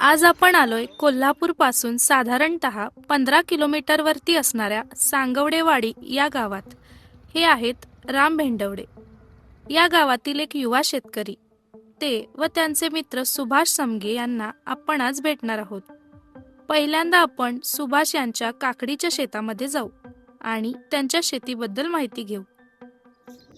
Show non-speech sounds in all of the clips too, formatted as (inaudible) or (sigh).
आज आपण आलोय कोल्हापूरपासून साधारणतः पंधरा किलोमीटरवरती असणाऱ्या सांगवडेवाडी या गावात. हे आहेत राम भेंडवडे. या गावातील एक युवा शेतकरी. ते व त्यांचे मित्र सुभाष समगे यांना आपण आज भेटणार आहोत. पहिल्यांदा आपण सुभाष यांच्या काकडीच्या शेतामध्ये जाऊ आणि त्यांच्या शेतीबद्दल माहिती घेऊ.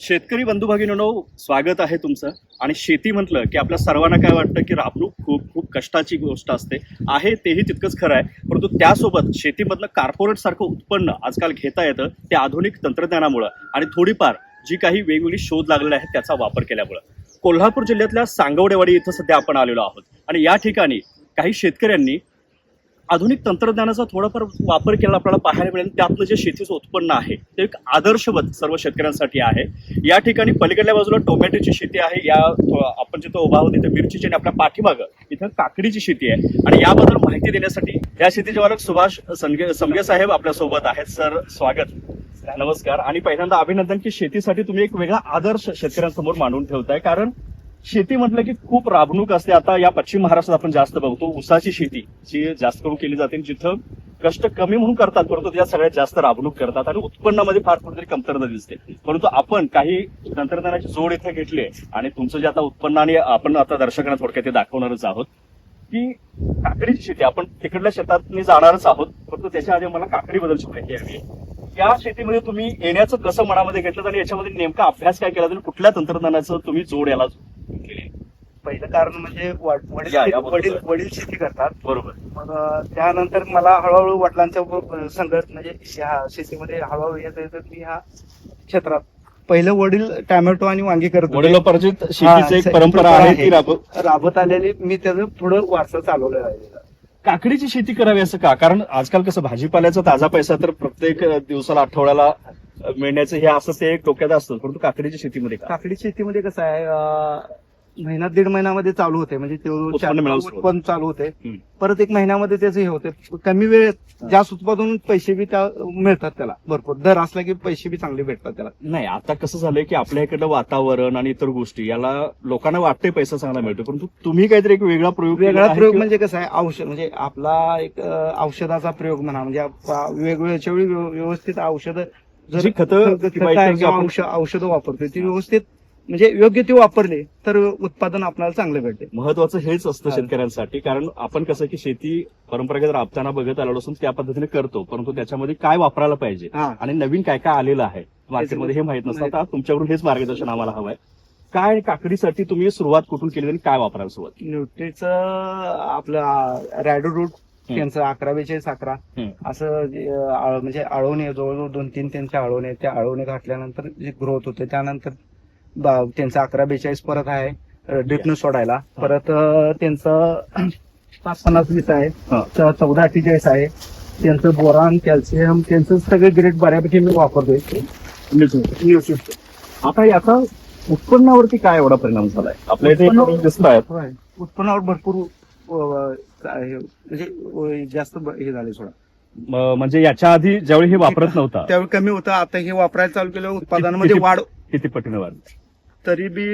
शेतकरी बंधू भगिनीनो स्वागत आहे तुमचं. आणि शेती म्हटलं की आपल्या सर्वांना काय वाटतं की राबणूक खूप खूप कष्टाची गोष्ट असते. आहे तेही तितकंच खरं आहे. परंतु त्यासोबत शेतीमधलं कार्पोरेट सारखं उत्पन्न आजकाल घेता येतं ते आधुनिक तंत्रज्ञानामुळं. आणि थोडीफार जी काही वेगवेगळी शोध लागलेले आहेत त्याचा वापर केल्यामुळं. कोल्हापूर जिल्ह्यातल्या सांगवडेवाडी इथं सध्या आपण आलेलो आहोत. आणि या ठिकाणी काही शेतकऱ्यांनी आधुनिक तंत्रज्ञानाचा थोडाफार वापर केला आपल्याला पाहायला मिळेल. त्यातलं जे शेतीचं उत्पन्न आहे ते एक आदर्शवत सर्व शेतकऱ्यांसाठी आहे. या ठिकाणी पलीकडल्या बाजूला टोमॅटोची शेती आहे. या आपण जिथं उभा आहोत तिथे मिरचीची आणि आपल्या पाठीमागं इथं काकडीची शेती आहे. आणि याबद्दल माहिती देण्यासाठी या शेतीचे मालक सुभाष संगे संगे साहेब आपल्यासोबत आहेत. सर स्वागत. नमस्कार. आणि पहिल्यांदा अभिनंदन की शेतीसाठी तुम्ही एक वेगळा आदर्श शेतकऱ्यांसमोर मांडून ठेवताय. कारण शेती म्हटलं की खूप राबणूक असते. आता या पश्चिम महाराष्ट्रात आपण जास्त बघतो. ऊसाची शेती जी जास्त करून केली जाते जिथं कष्ट कमी म्हणून करतात परंतु त्या सगळ्यात जास्त राबणूक करतात आणि उत्पन्नामध्ये फार कुठेतरी कमतरता दिसते. परंतु आपण काही तंत्रज्ञानाची जोड इथे घेतली आहे आणि तुमचं जे आता उत्पन्न आणि आपण आता दर्शकांना थोडक्यात ते दाखवणारच आहोत की काकडीची शेती आपण तिकडल्या शेतात जाणारच आहोत परंतु त्याच्या आधी मला काकडीबद्दलची माहिती हवी आहे. या शेतीमध्ये तुम्ही येण्याचं कसं मनामध्ये घेतलं आणि याच्यामध्ये नेमका अभ्यास काय केला आणि कुठल्या तंत्रज्ञानाचं तुम्ही जोड याला पहिलं कारण म्हणजे वा- वडील या- वडील शेती करतात. बरोबर. मग अं, त्यानंतर मला हळूहळू वडिलांच्या ब- संघर्ष म्हणजे शेतीमध्ये हळूहळू येत येत मी ह्या क्षेत्रात पहिलं वडील टॅमॅटो आणि वांगी करत होते. वडिलोपार्जित शेतीची एक परंपरा आहे ती राब राबत आलेली मी त्याचं पुढं वारसा चालवलं आहे. काकडीची शेती करावी असं का? कारण आजकाल कसं भाजीपाल्याचा ताजा पैसा तर प्रत्येक दिवसाला आठवड्याला मिळण्याचं हे असं ते एक डोक्यात असतं. परंतु काकडीच्या शेतीमध्ये का? काकडी शेतीमध्ये कसं आहे अं, महिना दीड महिन्यामध्ये चालू होते. म्हणजे ते उत्पन्न सुरुवात. उत्पन्न चालू होते. हम्म. परत एक महिन्यामध्ये त्याचं हे होते. कमी वेळेत जास्त उत्पादन पैसे बी त्या मिळतात त्याला भरपूर. दर असला की पैसे बी चांगले भेटतात त्याला. नाही आता कसं झालंय की आपल्या इकडलं वातावरण आणि इतर गोष्टी याला लोकांना वाटते पैसा चांगला मिळतो परंतु तुम्ही काहीतरी एक वेगळा प्रयोग केला वेगळा आहे प्रयोग किंवा- म्हणजे कसं आहे औषध म्हणजे आपला एक अं, औषधाचा प्रयोग म्हणा म्हणजे आप- वेगवेगळ्या वेळी व्यव- व्यवस्थित औषध जी खतं किंवा इतर जे आपण- औषध औषधं वापरतोय ती व्यवस्थित म्हणजे योग्य ती वापरली तर उत्पादन आपल्याला चांगलं भेटते. महत्वाचं हेच असतं. शेतकऱ्यांसाठी कारण आपण कसं की शेती परंपरागत राबताना बघत आलो असून त्या पद्धतीने करतो परंतु त्याच्यामध्ये काय वापरायला पाहिजे हा. आणि नवीन काय काय आलेलं आहे मार्केटमध्ये हे माहीत नसतं. आता तुमच्याकडून हेच मार्गदर्शन आम्हाला हवंय. काय काकडीसाठी तुम्ही सुरुवात कुठून केली आणि काय वापरायला सुरुवात न्यूट्रीचं आपलं रॅडो रूट त्यांचं अकरा बेचाळीस अकरा. असं म्हणजे आळवणे जवळजवळ दोन तीन त्यांच्या आळवणे त्या आळवणे घातल्यानंतर जे ग्रोथ होते त्यानंतर त्यांचं अकरा बेचाळीस परत आहे ड्रिपनं सोडायला. परत त्यांचं (clears throat) पाच पन्नास वीस आहे. चौदा अठ्ठेचाळीस आहे. त्यांचं बोरान कॅल्शियम त्यांचं सगळे ग्रेड बऱ्यापैकी मी वापरतोय. आता याचा उत्पन्नावरती काय एवढा परिणाम झालाय? आपल्या इथे दिसत. उत्पन्नावर भरपूर म्हणजे जास्त हे झाले सोडा. म- म्हणजे याच्या आधी ज्यावेळी हे वापरत नव्हता. त्यावेळी कमी होतं आता हे वापरायला चालू केलं उत्पादनामध्ये वाढ किती पटीने वाढ तरी बी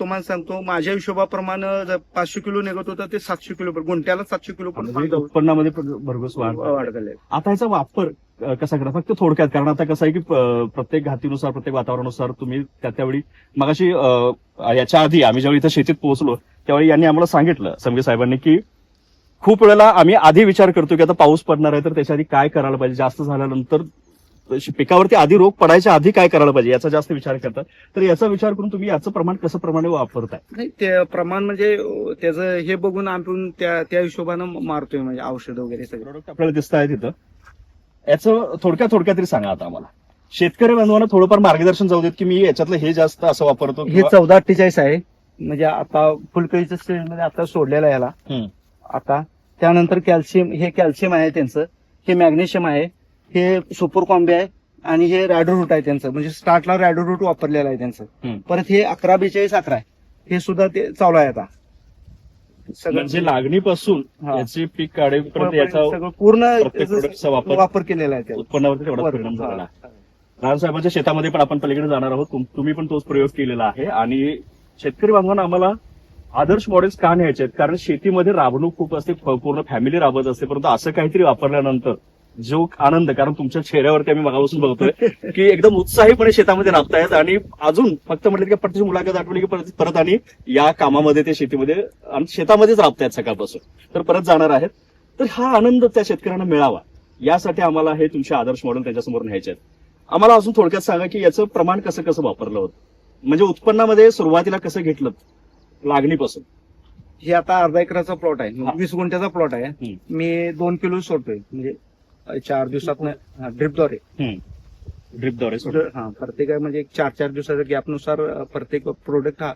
तुम्हाला सांगतो माझ्या हिशोबाप्रमाणे पाचशे किलो निघत होतं ते सातशे किलो गुंठ्याला सातशे किलो उत्पन्नामध्ये भरघोस वाढ झाली. आता याचा वापर कसा करा? फक्त थोडक्यात कारण आता कसं आहे की प्रत्येक घातीनुसार प्रत्येक वातावरणानुसार तुम्ही त्या त्यावेळी मगाशी याच्या आधी आम्ही ज्यावेळी इथं शेतीत पोहोचलो त्यावेळी यांनी आम्हाला सांगितलं समगे साहेबांनी की खूप वेळेला आम्ही आधी विचार करतो की आता पाऊस पडणार आहे तर त्याच्या आधी काय करायला पाहिजे? जास्त झाल्यानंतर पिकावरती आधी रोग पडायच्या आधी काय करायला पाहिजे याचा जास्त विचार करतात. तर याचा विचार करून तुम्ही याचं प्रमाण कसं प्रमाणे वापरताय? नाही ते प्रमाण म्हणजे त्याचं हे बघून आपण त्या त्या हिशोबानं मारतोय म्हणजे औषध वगैरे सगळं. प्रोडक्ट आपल्याला दिसत आहे तिथं. याचं थोडक्यात थोडक्यात तरी सांगा आता आम्हाला. शेतकरी बांधवांना थोडंफार मार्गदर्शन जाऊ देत की मी याच्यातलं हे जास्त असं वापरतो हे चौदा अठ्ठेचाळीस आहे. म्हणजे आता फुलकळीच्या स्टेजमध्ये आता सोडलेलं आहे याला. आता त्यानंतर कॅल्शियम हे कॅल्शियम आहे त्यांचं. हे मॅग्नेशियम आहे. हे सुपर कॉम्बी आहे आणि हे रॅडो रूट आहे त्यांचं. म्हणजे स्टार्टला रॅडो रूट वापरलेलं आहे त्यांचं. परत हे अकरा बेचाळीस अकरा आहे. हे सुद्धा ते चालू आहे आता. सगळं म्हणजे लागणीपासून हा. याची पीक काढेपर्यंत याचा सगळं पूर्ण वापर केलेला आहे. उत्पन्नावरती तेवढा परिणाम झालेला आहे. राजसाहेबांच्या शेतामध्ये पण आपण पलीकडे जाणार आहोत. तुम- तुम्ही पण तोच प्रयोग केलेला आहे. आणि शेतकरी बांधवांना आम्हाला आदर्श मॉडेल्स का न्यायचे आहेत? कारण शेतीमध्ये राबणूक खूप असते पूर्ण फॅमिली राबत असते. परंतु असं काहीतरी वापरल्यानंतर जो आनंद कारण तुमच्या चेहऱ्यावरती आम्ही मागापासून बघतोय की एकदम उत्साहीपणे शेतामध्ये राबतायत आणि अजून फक्त म्हटलं की प्रत्येक मुलाखत आठवली की परत परत आणि या कामामध्ये ते शेतीमध्ये आणि शेतामध्येच राबतायत सकाळपासून. तर परत जाणार आहेत. तर हा आनंद त्या शेतकऱ्यांना मिळावा. यासाठी आम्हाला हे तुमचे आदर्श मॉडेल त्याच्यासमोर न्यायचे आहेत. आम्हाला अजून थोडक्यात सांगा की याचं प्रमाण कसं कसं वापरलं होतं? म्हणजे उत्पन्नामध्ये सुरुवातीला कसं घेतलं लागणीपासून? हे आता अर्धा एकराचा प्लॉट आहे. वीस गुंठ्याचा प्लॉट आहे. मी दोन किलो सोडतोय. म्हणजे चार दिवसात ड्रिपद्वारे ड्रिपद्वारे हा प्रत्येक म्हणजे चार चार दिवसाच्या गॅपनुसार प्रत्येक प्रोडक्ट हा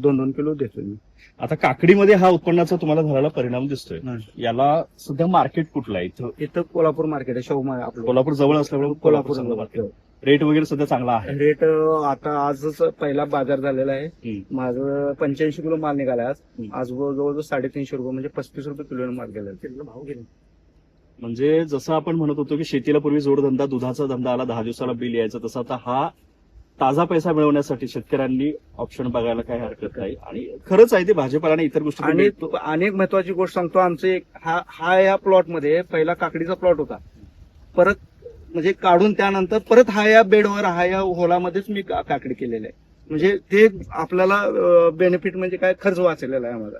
दोन दोन किलो देतोय मी. आता काकडीमध्ये हा उत्पन्नाचा तुम्हाला झालेला परिणाम दिसतोय. हं. याला सध्या मार्केट कुठलं आहे इथं? इथं कोल्हापूर मार्केट आहे शाहू आपलं. कोल्हापूर जवळ असल्यामुळे कोल्हापूर रेट वगैरे सध्या चांगला आहे. रेट आता आजच पहिला बाजार झालेला आहे. माझं पंच्याऐंशी किलो माल निघाला आज. आज जवळजवळ साडेतीनशे रुपये म्हणजे पस्तीस रुपये किलो माल गेला भाव गेला. म्हणजे जसं आपण म्हणत होतो की शेतीला पूर्वी जोडधंदा दुधाचा धंदा आला दहा दिवसाला बिल यायचं तसं आता हा ताजा पैसा मिळवण्यासाठी शेतकऱ्यांनी ऑप्शन बघायला काही हरकत नाही. आणि खरंच आहे ते भाजीपाला आणि इतर गोष्टी आणि एक महत्वाची गोष्ट सांगतो आमचे एक हा हा या प्लॉटमध्ये पहिला काकडीचा प्लॉट होता. परत म्हणजे काढून त्यानंतर परत हा या बेडवर हा या होलामध्येच मी काकडी केलेली आहे. म्हणजे ते आपल्याला बेनिफिट म्हणजे काय खर्च वाचलेला आहे आम्हाला.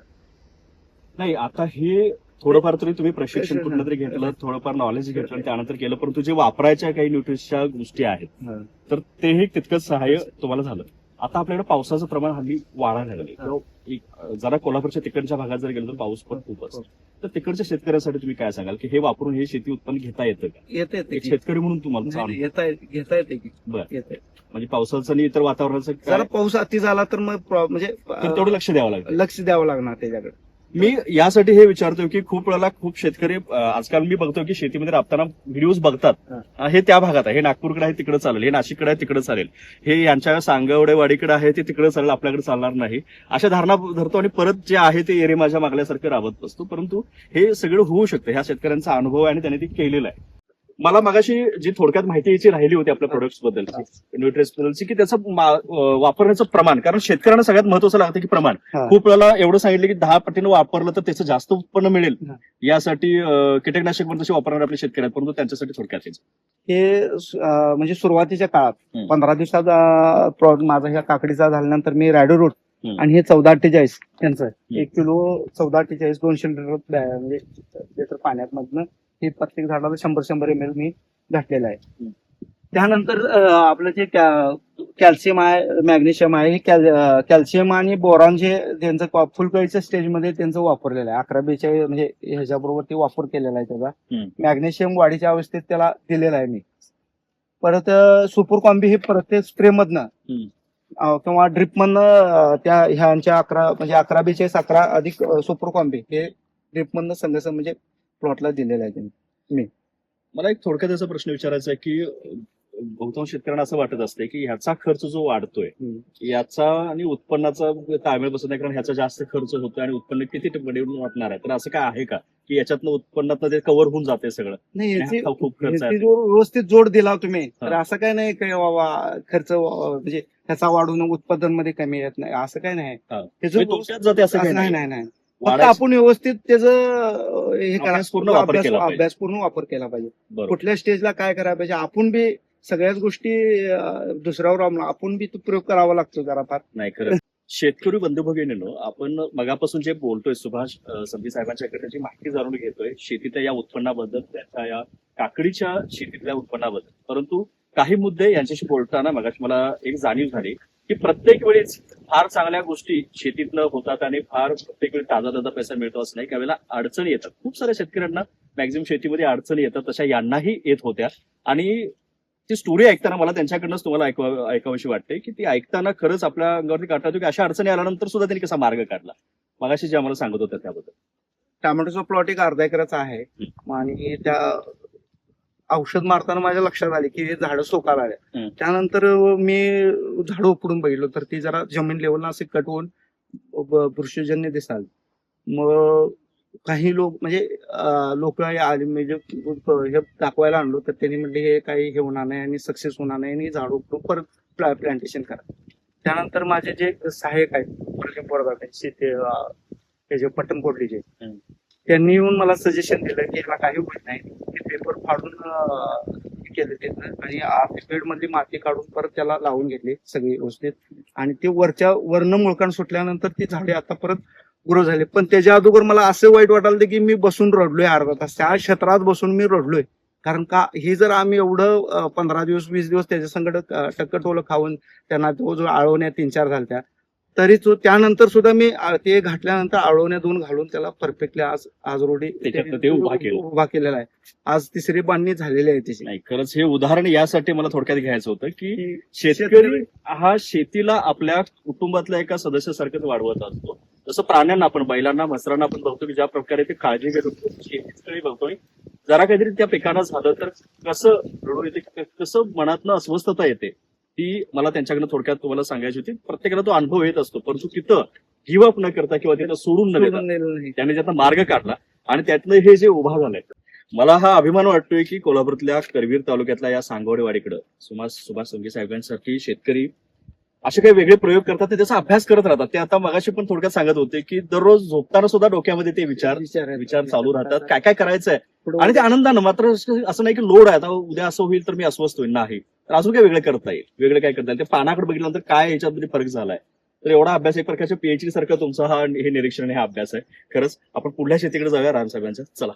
नाही आता हे थोडंफार तरी तुम्ही प्रशिक्षण. कुठलं तरी घेतलं थोडंफार नॉलेज घेतलं आणि त्यानंतर केलं. परंतु जे वापरायच्या काही न्यूट्रिशच्या गोष्टी आहेत हा. तर तेही तितकंच सहाय्य तुम्हाला झालं. आता आपल्याकडे पावसाचं प्रमाण हल्ली वाढायला लागले हा. एक- जरा कोल्हापूरच्या तिकडच्या भागात जर गेलं तर पाऊस पण खूप असतो तर तिकडच्या शेतकऱ्यांसाठी तुम्ही काय सांगाल? की हे वापरून हे शेती उत्पन्न घेता येतं का? येते. शेतकरी म्हणून तुम्हाला घेता येते की. बरं. म्हणजे पावसाचं आणि इतर वातावरणाचं जरा पाऊस अति झाला तर मग म्हणजे तेवढं लक्ष द्यावं लागतं. लक्ष द्यावं लागणार त्याच्याकडे. मी यासाठी हे विचारतोय की खूप वेळेला खूप शेतकरी आजकाल मी बघतो की शेतीमध्ये राबताना व्हिडिओज बघतात. हा. हे त्या भागात आहे. हे नागपूरकडे आहे तिकडे चालेल. हे नाशिककडे आहे तिकडे चालेल. हे यांच्या सांगवडेवाडीकडे आहे ते तिकडे चालेल आपल्याकडे चालणार नाही. अशा धारणा धरतो आणि परत जे आहे ते एरे माझ्या मागल्यासारखं राबत बसतो. परंतु हे सगळं होऊ शकतं. ह्या शेतकऱ्यांचा अनुभव आहे आणि त्यांनी ते केलेलं आहे. मला मगाशी जी थोडक्यात माहिती याची राहिली होती आपल्या प्रोडक्ट्स बद्दलची न्यूट्रेस बद्दलची की त्याचं वापरण्याचं प्रमाण कारण शेतकऱ्यांना सगळ्यात महत्वाचं लागतं की प्रमाण. खूप वेळेला एवढं सांगितलं की दहा पटीनं वापरलं तर त्याचं जास्त उत्पन्न मिळेल. यासाठी कीटकनाशक पण तसे वापरणारे आपले शेतकरी आहेत परंतु त्यांच्यासाठी थोडक्यात. हे म्हणजे सुरुवातीच्या काळात. पंधरा दिवसात अं, प्लॉट माझा ह्या काकडीचा झाल्यानंतर मी रॅडो रूट हम्म. आणि हे चौदा अठ्ठेचाळीस त्यांचं एक किलो चौदा अठ्ठेचाळीस दोनशे लिटर म्हणजे लिटर पाण्यात मधनं हे प्रत्येक झाडाला शंभर शंभर एम एल मी घातलेलं आहे. त्यानंतर आपलं जे कॅल्शियम आहे मॅग्नेशियम आहे हे कॅल- कॅल्शियम आणि बोरॉन जे त्यांचं फुलकळीच्या स्टेजमध्ये त्यांचं वापरलेलं आहे अकरा बेचाळीस म्हणजे ह्याच्याबरोबर ते वापर केलेला आहे त्याचा. मॅग्नेशियम वाढीच्या अवस्थेत त्याला दिलेला आहे मी परत सुपर कॉम्बी हे प्रत्येक स्प्रे मधनं हम्म. अं, किंवा ड्रिप मधनं त्या ह्यांच्या अकरा म्हणजे अकरा बेचाळीस अकरा अधिक सुपर कॉम्बी हे ड्रिप मधनं संघ म्हणजे प्लॉटला दिलेलं आहे त्यांनी. मला एक थोडक्यात असा प्रश्न विचारायचा आहे की बहुतांश शेतकऱ्यांना असं वाटत असते की ह्याचा खर्च जो वाढतोय. याचा आणि उत्पन्नाचा ताळमेळ बसत नाही कारण ह्याचा जास्त खर्च होतो आणि उत्पन्न किती टक्के वाटणार आहे. तर असं काय आहे का की याच्यातनं उत्पन्नातनं ते कव्हर होऊन जाते सगळं? नाही हा खूप खर्च व्यवस्थित जोड दिला तुम्ही तर हा. असं काय नाही की बाबा खर्च म्हणजे ह्याचा वाढून उत्पादनमध्ये कमी येत नाही असं काय नाही. हा. म्हणजे जाते असं नाही नाही. फक्त आपण व्यवस्थित त्याचं हे करा अभ्यास पूर्ण वापर केला पाहिजे. कुठल्या स्टेजला काय करायला पाहिजे? आपण बी सगळ्याच गोष्टी दुसऱ्यावर आपण बी तो प्रयोग करावा लागतो जरा फार. नाही खरं शेतकरी बंधू भगिनीनो आपण मगापासून जे बोलतोय सुभाष संधी साहेबांच्याकडे जी माहिती जाणून घेतोय शेतीच्या या उत्पन्नाबद्दल त्याच्या या काकडीच्या शेतीतल्या उत्पन्नाबद्दल. परंतु काही मुद्दे यांच्याशी बोलताना मगाशी मला एक जाणीव झाली. की प्रत्येक वेळेस फार चांगल्या गोष्टी शेतीतनं होतात आणि फार प्रत्येक वेळी ताजा ताजा पैसा मिळतो असं नाही. त्यावेळेला अडचणी येतात. खूप साऱ्या शेतकऱ्यांना मॅक्झिमम शेतीमध्ये अडचणी येतात. तशा यांनाही येत होत्या. आणि ती स्टोरी ऐकताना मला त्यांच्याकडनंच तुम्हाला ऐकवा ऐकावीशी वाटते की ती ऐकताना खरंच आपल्या अंगावरती काढता येतो की अशा अडचणी आल्यानंतर सुद्धा त्यांनी कसा मार्ग काढला. मगाशी जे आम्हाला सांगत होत्या त्याबद्दल. टोमॅटोचा प्लॉट एक अर्धा एकराचा आहे. आणि त्या औषध मारताना माझ्या लक्षात आले की हे झाडं सोकायला आले. त्यानंतर मी झाडं उपडून बघितलं तर ती जरा जमीन लेवलला असे कट होऊन बुरशीजन्य दिसाल मग काही लोक म्हणजे लोक आले म्हणजे हे दाखवायला आणलो तर त्यांनी म्हणले हे काही हे होणार नाही आणि सक्सेस होणार नाही आणि झाड उपटून परत प्लांटेशन करा त्यानंतर माझे जे सहाय्यक आहेत प्रलिम बोरगाव जे पट्टण हम्म. त्यांनी येऊन मला सजेशन दिलं की ह्याला काही होत नाही. ते पेपर फाडून केलं ते आणि बेड मधली माती काढून परत त्याला लावून घेतली सगळी व्यवस्थित. आणि ते वरच्या वरण मुळकाण सुटल्यानंतर ती झाडे आता परत ग्रो झाले. पण त्याच्या अगोदर मला असं वाईट वाटायला की मी बसून रडलोय अर्धा तास. त्या क्षेत्रात बसून मी रडलोय. कारण का हे जर आम्ही एवढं पंधरा दिवस वीस दिवस त्याच्या संकट टक्कटोलं खाऊन त्यांना तो आळवण्या तीन चार झाल्या तरी तो त्यानंतर सुद्धा मी ते घातल्यानंतर आळवण्या दोन घालून त्याला परफेक्टली आज आज रोडी उभा केलं. उभा केलेला आहे. आज तिसरी बांधणी झालेली आहे त्याची नाही खरंच हे उदाहरण यासाठी मला थोडक्यात घ्यायचं होतं की शेतकरी हा शेतीला आपल्या कुटुंबातल्या एका सदस्यासारखंच वाढवत असतो. जसं प्राण्यांना आपण बैलांना म्हसरांना आपण बघतो की ज्या प्रकारे ते काळजी घेत असतो शेतीच कडे बघतो. जरा काहीतरी त्या पिकांना झालं तर कसं रडून येते कसं मनातनं अस्वस्थता येते. ती मला त्यांच्याकडनं थोडक्यात तुम्हाला सांगायची होती प्रत्येकाला तो अनुभव येत असतो परंतु तिथं गिव अप न करता किंवा तिथं सोडून न देता. त्याने ज्यातनं मार्ग काढला आणि त्यातनं हे जे उभा झालंय मला हा अभिमान वाटतोय की कोल्हापूरातल्या करवीर तालुक्यातल्या या सांगवडेवाडीकडं सुभाष सुभाष संघी साहेबांसारखी शेतकरी असे काही वेगळे प्रयोग करतात ते त्याचा अभ्यास करत राहतात. ते आता मगाशी पण थोडक्यात सांगत होते की दररोज झोपताना सुद्धा डोक्यामध्ये ते विचार विचार चालू राहतात. काय काय करायचंय? आणि ते आनंदानं मात्र असं नाही की लोड आहे. आता उद्या असं होईल तर मी अस्वस्थ होईल नाही. तर अजून काय वेगळं करता येईल. वेगळं काय करता येईल? ते पानाकडे बघितल्यानंतर काय याच्यामध्ये फरक झालाय? तर एवढा अभ्यास एक प्रकारच्या पीएचडी सारखा तुमचा हा हे निरीक्षण हा अभ्यास आहे. खरंच आपण पुढल्या शेतीकडे जाऊया राम साहेबांच्या चला.